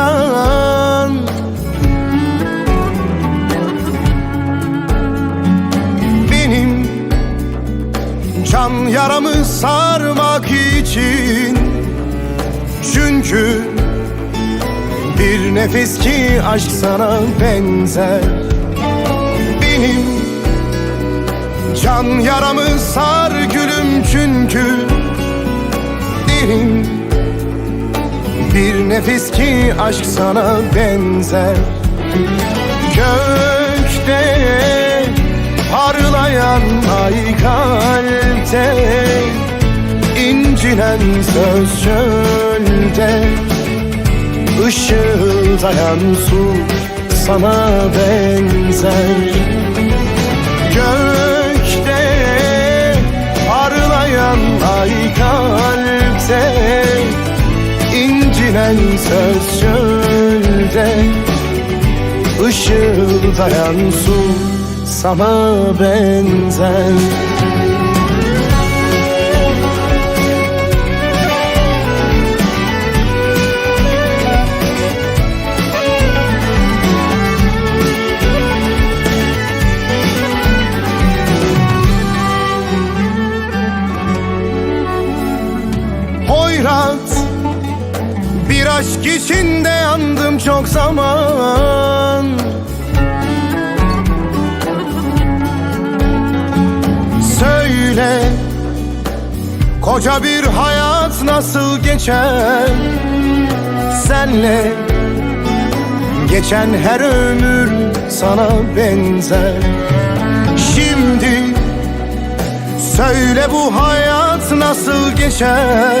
rüzgardan Benim can yaramı sarmak için Çünkü bir nefes ki aşk sana benzer. Benim can yaramı sar gülüm çünkü Derin bir nefes ki aşk sana benzer. Gökte parlayan ay kalpte incinen söz çölde. Işıldayan su sana benzer. Gökte incinen söz çölde Işıldayan su sana benzer Bir aşk içinde yandım çok zaman. Söyle Koca bir hayat nasıl geçer? Senle Geçen her ömür sana benzer. Şimdi Söyle bu hayat nasıl geçer